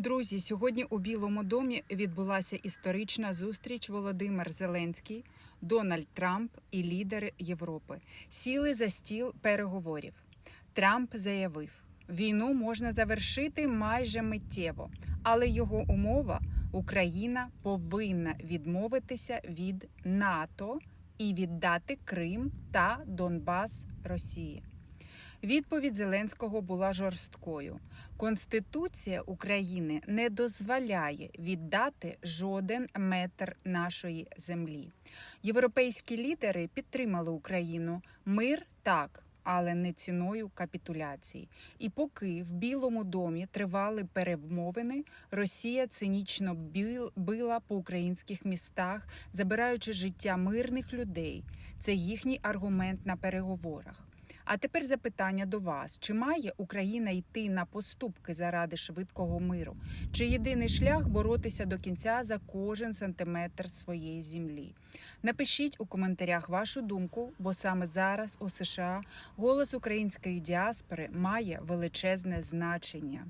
Друзі, сьогодні у Білому домі відбулася історична зустріч Володимир Зеленський, Дональд Трамп і лідери Європи сіли за стіл переговорів. Трамп заявив, війну можна завершити майже миттєво, але його умова Україна повинна відмовитися від НАТО і віддати Крим та Донбас Росії. Відповідь Зеленського була жорсткою. Конституція України не дозволяє віддати жоден метр нашої землі. Європейські лідери підтримали Україну. Мир так, але не ціною капітуляції. І поки в Білому домі тривали перемовини, Росія цинічно била по українських містах, забираючи життя мирних людей. Це їхній аргумент на переговорах. А тепер запитання до вас: чи має Україна йти на поступки заради швидкого миру? Чи єдиний шлях боротися до кінця за кожен сантиметр своєї землі? Напишіть у коментарях вашу думку, бо саме зараз у США голос української діаспори має величезне значення.